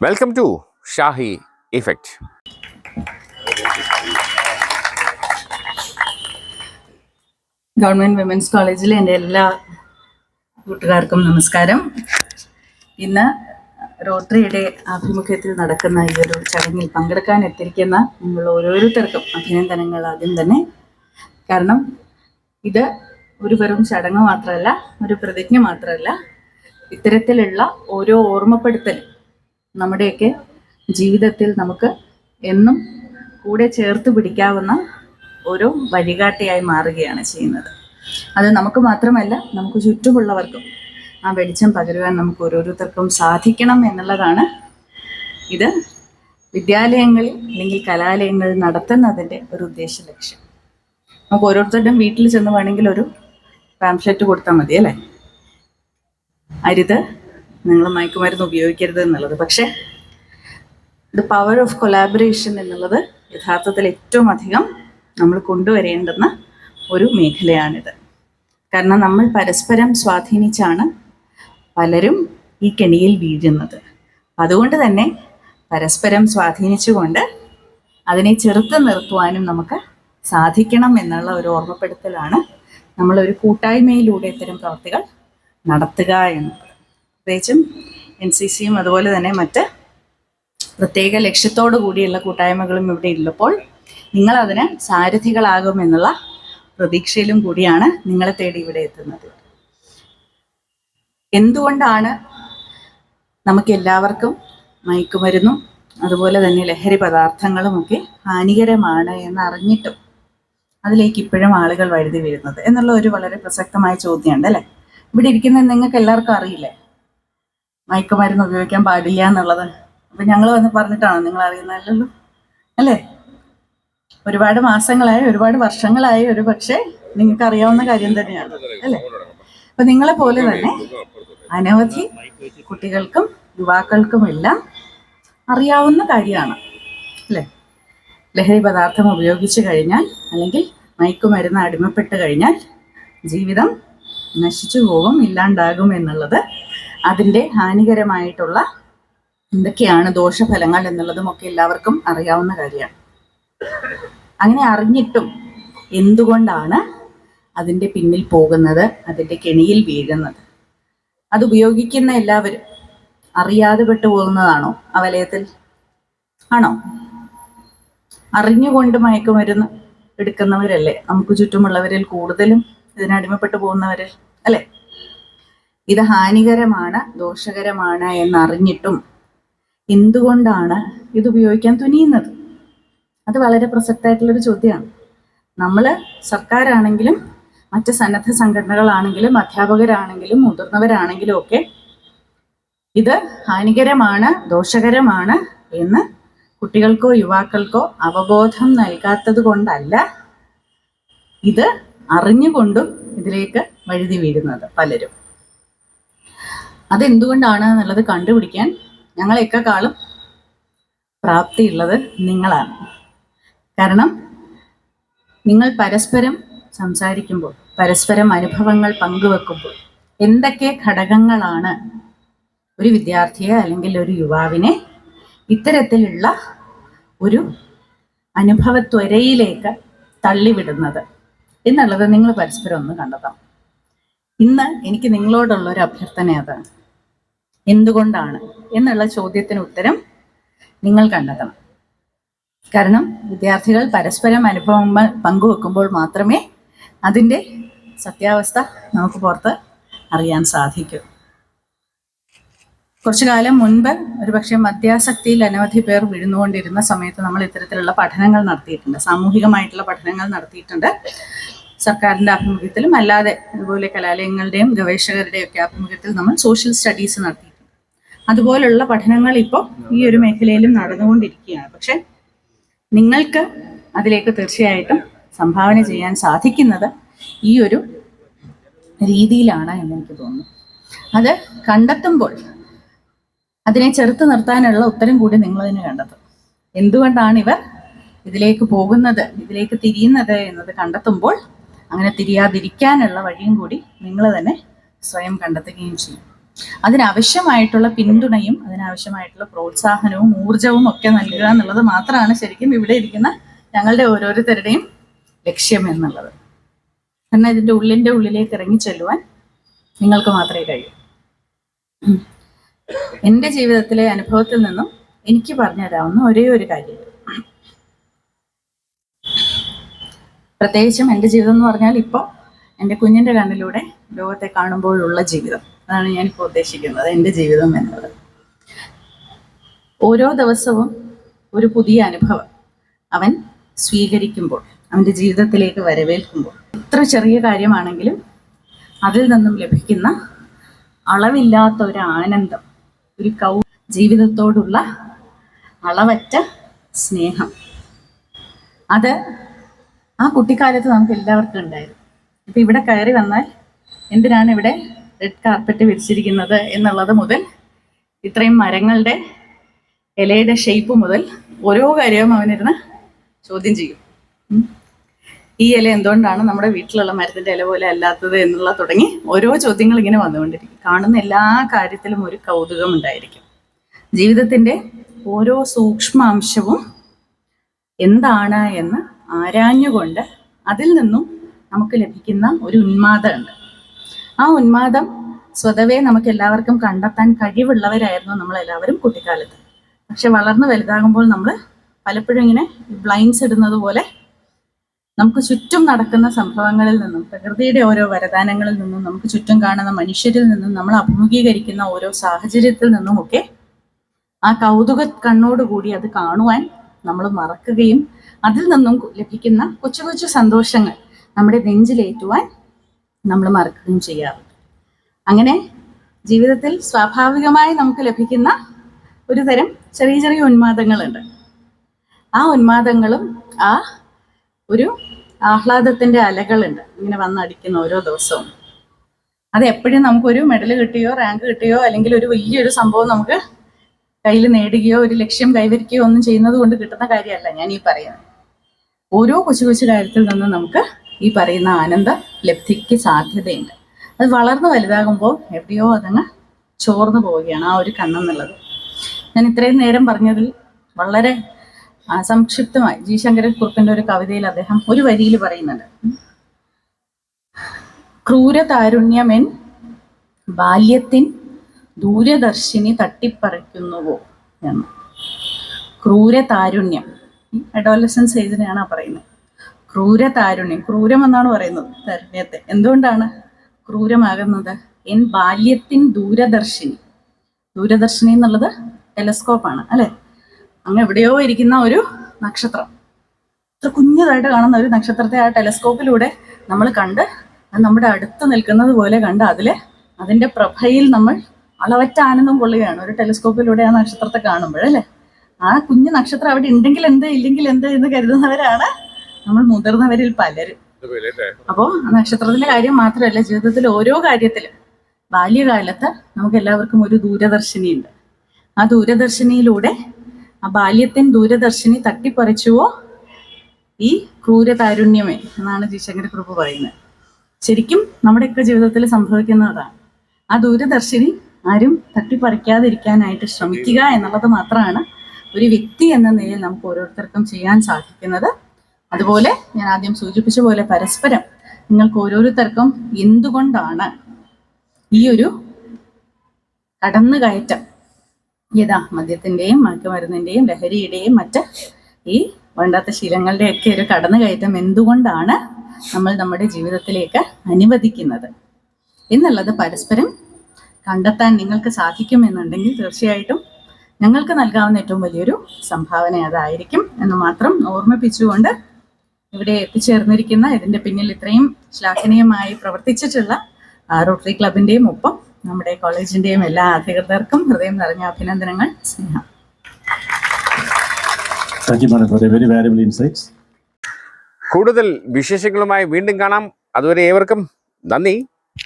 Welcome to Shahi effect government women's കോളേജിലെ എന്റെ എല്ലാ കൂട്ടുകാർക്കും നമസ്കാരം. ഇന്ന് റോട്ടറിയുടെ ആഭിമുഖ്യത്തിൽ നടക്കുന്ന ഈ ഒരു ചടങ്ങിൽ പങ്കെടുക്കാൻ എത്തിരിക്കുന്ന നിങ്ങൾ ഓരോരുത്തർക്കും അഭിനന്ദനങ്ങൾ ആദ്യം തന്നെ. കാരണം ഇത് ഒരു വെറും ചടങ്ങ് മാത്രമല്ല ഒരു പ്രതിജ്ഞ മാത്രമല്ല ഇത്തരത്തിലുള്ള ഓരോ ഓർമ്മപ്പെടുത്തൽ നമ്മുടെയൊക്കെ ജീവിതത്തിൽ നമുക്ക് എന്നും കൂടെ ചേർത്ത് പിടിക്കാവുന്ന ഒരു വഴികാട്ടിയായി മാറുകയാണ് ചെയ്യുന്നത്. അത് നമുക്ക് മാത്രമല്ല നമുക്ക് ചുറ്റുമുള്ളവർക്കും ആ വെളിച്ചം പകരുവാൻ നമുക്ക് ഓരോരുത്തർക്കും സാധിക്കണം എന്നുള്ളതാണ് ഇത് വിദ്യാലയങ്ങളിൽ അല്ലെങ്കിൽ കലാലയങ്ങളിൽ നടത്തുന്നതിന്റെ ഒരു ഉദ്ദേശ ലക്ഷ്യം. നമുക്ക് ഓരോരുത്തരുടെയും വീട്ടിൽ ചെന്ന് വേണമെങ്കിൽ ഒരു പാംഫ്ലെറ്റ് കൊടുത്താൽ മതി അല്ലേ? അരുത് നിങ്ങൾ മയക്കുമരുന്ന് ഉപയോഗിക്കരുത് എന്നുള്ളത്. പക്ഷേ ദ പവർ ഓഫ് കൊലാബറേഷൻ എന്നുള്ളത് യഥാർത്ഥത്തിൽ ഏറ്റവും അധികം നമ്മൾ കൊണ്ടുവരേണ്ടുന്ന ഒരു മേഖലയാണിത്. കാരണം നമ്മൾ പരസ്പരം സ്വാധീനിച്ചാണ് പലരും ഈ കെണിയിൽ വീഴുന്നത്. അതുകൊണ്ട് തന്നെ പരസ്പരം സ്വാധീനിച്ചുകൊണ്ട് അതിനെ ചെറുത്ത് നിർത്തുവാനും നമുക്ക് സാധിക്കണം എന്നുള്ള ഒരു ഓർമ്മപ്പെടുത്തലാണ് നമ്മളൊരു കൂട്ടായ്മയിലൂടെ ഇത്തരം പ്രവർത്തികൾ നടത്തുക എന്നുള്ളത്. പ്രത്യേകിച്ചും എൻ സി സിയും അതുപോലെ തന്നെ മറ്റ് പ്രത്യേക ലക്ഷ്യത്തോടു കൂടിയുള്ള കൂട്ടായ്മകളും ഇവിടെ ഉള്ളപ്പോൾ നിങ്ങളതിന് സാരഥികളാകുമെന്നുള്ള പ്രതീക്ഷയിലും കൂടിയാണ് നിങ്ങളെ തേടി ഇവിടെ എത്തുന്നത്. എന്തുകൊണ്ടാണ് നമുക്ക് എല്ലാവർക്കും മയക്കുമരുന്നും അതുപോലെ തന്നെ ലഹരി പദാർത്ഥങ്ങളുമൊക്കെ ഹാനികരമാണ് എന്നറിഞ്ഞിട്ടും അതിലേക്ക് ഇപ്പോഴും ആളുകൾ വഴുതി വീഴുന്നത്? എന്നുള്ള ഒരു വളരെ പ്രസക്തമായ ചോദ്യമുണ്ട് അല്ലേ? ഇവിടെ ഇരിക്കുന്ന നിങ്ങൾക്ക് എല്ലാവർക്കും അറിയില്ലേ? മയക്കുമരുന്ന് ഉപയോഗിക്കാൻ പാടില്ല എന്നുള്ളത്. അപ്പൊ ഞങ്ങൾ വന്ന് പറഞ്ഞിട്ടാണോ നിങ്ങൾ അറിയുന്നതല്ലല്ലോ. അല്ലേ? ഒരുപാട് മാസങ്ങളായി ഒരുപാട് വർഷങ്ങളായി ഒരു പക്ഷേ നിങ്ങൾക്ക് അറിയാവുന്ന കാര്യം തന്നെയാണ്. അല്ലേ? അപ്പൊ നിങ്ങളെ പോലെ തന്നെ അനവധി കുട്ടികൾക്കും യുവാക്കൾക്കും എല്ലാം അറിയാവുന്ന കാര്യമാണ്. അല്ലേ? ലഹരി പദാർത്ഥം ഉപയോഗിച്ചു കഴിഞ്ഞാൽ അല്ലെങ്കിൽ മയക്കുമരുന്ന് അടിമപ്പെട്ട് കഴിഞ്ഞാൽ ജീവിതം നശിച്ചു പോകും ഇല്ലാണ്ടാകും എന്നുള്ളത് അതിന്റെ ഹാനികരമായിട്ടുള്ള എന്തൊക്കെയാണ് ദോഷഫലങ്ങൾ എന്നുള്ളതും ഒക്കെ എല്ലാവർക്കും അറിയാവുന്ന കാര്യമാണ്. അങ്ങനെ അറിഞ്ഞിട്ടും എന്തുകൊണ്ടാണ് അതിന്റെ പിന്നിൽ പോകുന്നത് അതിന്റെ കെണിയിൽ വീഴുന്നത്? അത് ഉപയോഗിക്കുന്ന എല്ലാവരും അറിയാതെ പെട്ടു പോകുന്നതാണോ ആ വലയത്തിൽ ആണോ? അറിഞ്ഞുകൊണ്ട് മയക്കുമരുന്ന് എടുക്കുന്നവരല്ലേ? നമുക്ക് ചുറ്റുമുള്ളവരിൽ കൂടുതലും ഇതിനടിമപ്പെട്ടു പോകുന്നവരിൽ അല്ലേ? ഇത് ഹാനികരമാണ് ദോഷകരമാണ് എന്നറിഞ്ഞിട്ടും എന്തുകൊണ്ടാണ് ഇത് ഉപയോഗിക്കാൻ തുനിയുന്നത്? അത് വളരെ പ്രസക്തമായിട്ടുള്ളൊരു ചോദ്യമാണ്. നമ്മൾ സർക്കാരാണെങ്കിലും മറ്റ് സന്നദ്ധ സംഘടനകളാണെങ്കിലും അധ്യാപകരാണെങ്കിലും മുതിർന്നവരാണെങ്കിലും ഒക്കെ ഇത് ഹാനികരമാണ് ദോഷകരമാണ് എന്ന് കുട്ടികൾക്കോ യുവാക്കൾക്കോ അവബോധം നൽകാത്തത് കൊണ്ടല്ല ഇത് അറിഞ്ഞുകൊണ്ടും ഇതിലേക്ക് വഴുതി വീഴുന്നത് പലരും. അതെന്തുകൊണ്ടാണ് എന്നുള്ളത് കണ്ടുപിടിക്കാൻ ഞങ്ങളെക്കാളും പ്രാപ്തിയുള്ളത് നിങ്ങളാണ്. കാരണം നിങ്ങൾ പരസ്പരം സംസാരിക്കുമ്പോൾ പരസ്പരം അനുഭവങ്ങൾ പങ്കുവെക്കുമ്പോൾ എന്തൊക്കെ ഘടകങ്ങളാണ് ഒരു വിദ്യാർത്ഥിയെ അല്ലെങ്കിൽ ഒരു യുവാവിനെ ഇത്തരത്തിലുള്ള ഒരു അനുഭവത്വരയിലേക്ക് തള്ളിവിടുന്നത് എന്നുള്ളത് നിങ്ങൾ പരസ്പരം ഒന്ന് കണ്ടെത്താം ഇന്ന് എനിക്ക് നിങ്ങളോടുള്ള ഒരു അഭ്യർത്ഥന അതാണ്. എന്തുകൊണ്ടാണ് എന്നുള്ള ചോദ്യത്തിന് ഉത്തരം നിങ്ങൾ കണ്ടെത്തണം. കാരണം വിദ്യാർത്ഥികൾ പരസ്പരം അനുഭവങ്ങൾ പങ്കുവെക്കുമ്പോൾ മാത്രമേ അതിന്റെ സത്യാവസ്ഥ നമുക്ക് പുറത്ത് അറിയാൻ സാധിക്കൂ. കുറച്ചു കാലം മുൻപ് ഒരുപക്ഷെ മദ്യാസക്തിയിൽ അനവധി പേർ വിഴുന്നുകൊണ്ടിരുന്ന സമയത്ത് നമ്മൾ ഇത്തരത്തിലുള്ള പഠനങ്ങൾ നടത്തിയിട്ടുണ്ട്. സാമൂഹികമായിട്ടുള്ള പഠനങ്ങൾ നടത്തിയിട്ടുണ്ട്. സർക്കാരിന്റെ ആഭിമുഖ്യത്തിലും അല്ലാതെ അതുപോലെ കലാലയങ്ങളുടെയും ഗവേഷകരുടെയും ഒക്കെ ആഭിമുഖ്യത്തിൽ നമ്മൾ സോഷ്യൽ സ്റ്റഡീസ് നടത്തിയിട്ടുണ്ട്. അതുപോലുള്ള പഠനങ്ങൾ ഇപ്പോൾ ഈ ഒരു മേഖലയിലും നടന്നുകൊണ്ടിരിക്കുകയാണ്. പക്ഷെ നിങ്ങൾക്ക് അതിലേക്ക് തീർച്ചയായിട്ടും സംഭാവന ചെയ്യാൻ സാധിക്കുന്നത് ഈ ഒരു രീതിയിലാണ് എന്ന് എനിക്ക് തോന്നുന്നു. അത് കണ്ടെത്തുമ്പോൾ അതിനെ ചെറുത്ത് നിർത്താനുള്ള ഉത്തരം കൂടി നിങ്ങൾ തന്നെ കണ്ടെത്തും. എന്തുകൊണ്ടാണ് ഇവർ ഇതിലേക്ക് പോകുന്നത് ഇതിലേക്ക് തിരിയുന്നത് എന്നത് കണ്ടെത്തുമ്പോൾ അങ്ങനെ തിരിയാതിരിക്കാനുള്ള വഴിയും കൂടി നിങ്ങൾ തന്നെ സ്വയം കണ്ടെത്തുകയും ചെയ്യും. അതിനാവശ്യമായിട്ടുള്ള പിന്തുണയും അതിനാവശ്യമായിട്ടുള്ള പ്രോത്സാഹനവും ഊർജവും ഒക്കെ നൽകുക എന്നുള്ളത് മാത്രമാണ് ശരിക്കും ഇവിടെ ഇരിക്കുന്ന ഞങ്ങളുടെ ഓരോരുത്തരുടെയും ലക്ഷ്യം എന്നുള്ളത്. കാരണം ഇതിന്റെ ഉള്ളിന്റെ ഉള്ളിലേക്ക് ഇറങ്ങി ചെല്ലുവാൻ നിങ്ങൾക്ക് മാത്രമേ കഴിയൂ. എന്റെ ജീവിതത്തിലെ അനുഭവത്തിൽ നിന്നും എനിക്ക് പറഞ്ഞു തരാവുന്ന ഒരേ ഒരു കാര്യം. പ്രത്യേകിച്ചും എന്റെ ജീവിതം എന്ന് പറഞ്ഞാൽ ഇപ്പോൾ എന്റെ കുഞ്ഞിന്റെ കണ്ണിലൂടെ ലോകത്തെ കാണുമ്പോഴുള്ള ജീവിതം. അതാണ് ഞാനിപ്പോൾ ഉദ്ദേശിക്കുന്നത് എന്റെ ജീവിതം എന്നുള്ളത് ഓരോ ദിവസവും ഒരു പുതിയ അനുഭവം അവൻ സ്വീകരിക്കുമ്പോൾ അവന്റെ ജീവിതത്തിലേക്ക് വരവേൽക്കുമ്പോൾ. എത്ര ചെറിയ കാര്യമാണെങ്കിലും അതിൽ നിന്നും ലഭിക്കുന്ന അളവില്ലാത്ത ഒരു ആനന്ദം ഒരു കൗ ജീവിതത്തോടുള്ള അളവറ്റ സ്നേഹം. അത് ആ കുട്ടിക്കാലത്ത് നമുക്ക് എല്ലാവർക്കും ഉണ്ടായിരുന്നു. ഇപ്പം ഇവിടെ കയറി വന്നാൽ എന്തിനാണ് ഇവിടെ റെഡ് കാർപ്പറ്റ് വിരിച്ചിരിക്കുന്നത് എന്നുള്ളത് മുതൽ ഇത്രയും മരങ്ങളുടെ ഇലയുടെ ഷേപ്പ് മുതൽ ഓരോ കാര്യവും അവനിരുന്ന് ചോദ്യം ചെയ്യും. ഈ ഇല എന്തുകൊണ്ടാണ് നമ്മുടെ വീട്ടിലുള്ള മരത്തിന്റെ ഇല പോലെ അല്ലാത്തത് എന്നുള്ള തുടങ്ങി ഓരോ ചോദ്യങ്ങൾ ഇങ്ങനെ വന്നുകൊണ്ടിരിക്കും. കാണുന്ന എല്ലാ കാര്യത്തിലും ഒരു കൗതുകം ഉണ്ടായിരിക്കും. ജീവിതത്തിന്റെ ഓരോ സൂക്ഷ്മാംശവും എന്താണ് എന്ന് ആരാഞ്ഞുകൊണ്ട് അതിൽ നിന്നും നമുക്ക് ലഭിക്കുന്ന ഒരു ഉന്മാദമുണ്ട്. ആ ഉന്മാദം സ്വതവേ നമുക്ക് എല്ലാവർക്കും കണ്ടെത്താൻ കഴിവുള്ളവരായിരുന്നു നമ്മളെല്ലാവരും കുട്ടിക്കാലത്ത്. പക്ഷെ വളർന്നു വലുതാകുമ്പോൾ നമ്മൾ പലപ്പോഴും ഇങ്ങനെ ബ്ലൈൻഡ്സ് ഇടുന്നത് പോലെ നമുക്ക് ചുറ്റും നടക്കുന്ന സംഭവങ്ങളിൽ നിന്നും പ്രകൃതിയുടെ ഓരോ വരദാനങ്ങളിൽ നിന്നും നമുക്ക് ചുറ്റും കാണുന്ന മനുഷ്യരിൽ നിന്നും നമ്മൾ അഭിമുഖീകരിക്കുന്ന ഓരോ സാഹചര്യത്തിൽ നിന്നുമൊക്കെ ആ കൗതുക കണ്ണോടുകൂടി അത് കാണുവാൻ നമ്മൾ മറക്കുകയും അതിൽ നിന്നും ലഭിക്കുന്ന കൊച്ചു കൊച്ചു സന്തോഷങ്ങൾ നമ്മുടെ നെഞ്ചിലേറ്റുവാൻ നമ്മൾ മറക്കുകയും ചെയ്യാറുണ്ട്. അങ്ങനെ ജീവിതത്തിൽ സ്വാഭാവികമായി നമുക്ക് ലഭിക്കുന്ന ഒരു തരം ചെറിയ ചെറിയ ഉന്മാദങ്ങളുണ്ട്. ആ ഉന്മാദങ്ങളും ആ ഒരു ആഹ്ലാദത്തിന്റെ അലകളുണ്ട്. ഇങ്ങനെ വന്നടിക്കുന്ന ഓരോ ദിവസവും. അത് എപ്പോഴും നമുക്കൊരു മെഡൽ കിട്ടിയോ റാങ്ക് കിട്ടിയോ അല്ലെങ്കിൽ ഒരു വലിയൊരു സംഭവം നമുക്ക് കയ്യിൽ നേടുകയോ ഒരു ലക്ഷ്യം കൈവരിക്കുകയോ ഒന്നും ചെയ്യുന്നത് കൊണ്ട് കിട്ടുന്ന കാര്യമല്ല ഞാൻ ഈ പറയുന്നത്. ഓരോ കൊച്ചു കൊച്ചു കാര്യത്തിൽ നിന്നും നമുക്ക് ഈ പറയുന്ന ആനന്ദ ലബ്ധിക്ക് സാധ്യതയുണ്ട്. അത് വളർന്നു വലുതാകുമ്പോൾ എവിടെയോ അതങ്ങ് ചോർന്നു പോവുകയാണ് ആ ഒരു കണ്ണെന്നുള്ളത്. ഞാൻ ഇത്രയും നേരം പറഞ്ഞതിൽ വളരെ സംക്ഷിപ്തമായി ജി ശങ്കരക്കുറുപ്പിന്റെ ഒരു കവിതയിൽ അദ്ദേഹം ഒരു വരിയിൽ പറയുന്നുണ്ട്. ക്രൂരതാരുണ്യമെൻ ബാല്യത്തിൻ ദൂരദർശിനി തട്ടിപ്പറിക്കുന്നുവോ എന്ന്. ക്രൂരതാരുണ്യം. അഡോലസൻസ് ഏജിനെയാണ് പറയുന്നത്? ക്രൂരതാരുണ്യം. ക്രൂരം എന്നാണ് പറയുന്നത് താരുണ്യത്തെ. എന്തുകൊണ്ടാണ് ക്രൂരമാകുന്നത്? എൻ ബാല്യത്തിൻ ദൂരദർശിനി. ദൂരദർശിനി എന്നുള്ളത് ടെലസ്കോപ്പാണ് അല്ലെ? അങ്ങ് എവിടെയോ ഇരിക്കുന്ന ഒരു നക്ഷത്രം. ഇത്ര കുഞ്ഞതായിട്ട് കാണുന്ന ഒരു നക്ഷത്രത്തെ ആ ടെലസ്കോപ്പിലൂടെ നമ്മൾ കണ്ട് അത് നമ്മുടെ അടുത്ത് നിൽക്കുന്നത് പോലെ കണ്ട് അതിലെ അതിന്റെ പ്രഭയിൽ നമ്മൾ അളവറ്റ ആനന്ദം കൊള്ളുകയാണ് ഒരു ടെലിസ്കോപ്പിലൂടെ ആ നക്ഷത്രത്തെ കാണുമ്പോഴല്ലേ ആ കുഞ്ഞു നക്ഷത്രം അവിടെ ഉണ്ടെങ്കിൽ എന്ത് ഇല്ലെങ്കിൽ എന്ത് എന്ന് കരുതുന്നവരാണ് നമ്മൾ മുതിർന്നവരിൽ പലരും. അപ്പോൾ നക്ഷത്രത്തിന്റെ കാര്യം മാത്രമല്ല ജീവിതത്തിൽ ഓരോ കാര്യത്തിലും ബാല്യകാലത്ത് നമുക്ക് എല്ലാവർക്കും ഒരു ദൂരദർശിനിയുണ്ട്. ആ ദൂരദർശിനിയിലൂടെ ആ ബാല്യത്തിൻ ദൂരദർശിനി തട്ടിപ്പറിച്ചുവോ? ഈ ക്രൂരതാരുണ്യമേ എന്നാണ് ജിശങ്കര പ്രഭു പറയുന്നത്. ശരിക്കും നമ്മുടെയൊക്കെ ജീവിതത്തിൽ സംഭവിക്കുന്നതാണ്. ആ ദൂരദർശിനി ആരും തട്ടിപ്പറിക്കാതിരിക്കാനായിട്ട് ശ്രമിക്കുക എന്നുള്ളത് മാത്രമാണ് ഒരു വ്യക്തി എന്ന നിലയിൽ നമുക്ക് ഓരോരുത്തർക്കും ചെയ്യാൻ സാധിക്കുന്നത്. അതുപോലെ ഞാൻ ആദ്യം സൂചിപ്പിച്ച പോലെ പരസ്പരം നിങ്ങൾക്ക് ഓരോരുത്തർക്കും എന്തുകൊണ്ടാണ് ഈ ഒരു കടന്നുകയറ്റം? ഏതാ മദ്യത്തിന്റെയും മയക്കുമരുന്നിന്റെയും ലഹരിയുടെയും മറ്റ് ഈ വേണ്ടാത്ത ശീലങ്ങളുടെ ഒക്കെ ഒരു കടന്നുകയറ്റം എന്തുകൊണ്ടാണ് നമ്മൾ നമ്മുടെ ജീവിതത്തിലേക്ക് അനുവദിക്കുന്നത്? എന്നുള്ളത് പരസ്പരം കണ്ടെത്താൻ നിങ്ങൾക്ക് സാധിക്കുമെന്നുണ്ടെങ്കിൽ തീർച്ചയായിട്ടും ഞങ്ങൾക്ക് നൽകാവുന്ന ഏറ്റവും വലിയൊരു സംഭാവന അതായിരിക്കും എന്ന് മാത്രം ഓർമ്മിപ്പിച്ചുകൊണ്ട് ഇവിടെ എത്തിച്ചേർന്നിരിക്കുന്ന ഇതിന്റെ പിന്നിൽ ഇത്രയും ശ്ലാഘനീയമായി പ്രവർത്തിച്ചിട്ടുള്ള റോട്ടറി ക്ലബിന്റെയും ഒപ്പം നമ്മുടെ കോളേജിന്റെയും എല്ലാ അധികൃതർക്കും ഹൃദയം നിറഞ്ഞ അഭിനന്ദനങ്ങൾ സ്നേഹം. കൂടുതൽ വിശേഷങ്ങളുമായി വീണ്ടും കാണാം. അതുവരെ ഏവർക്കും നന്ദി.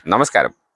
നമസ്കാരം.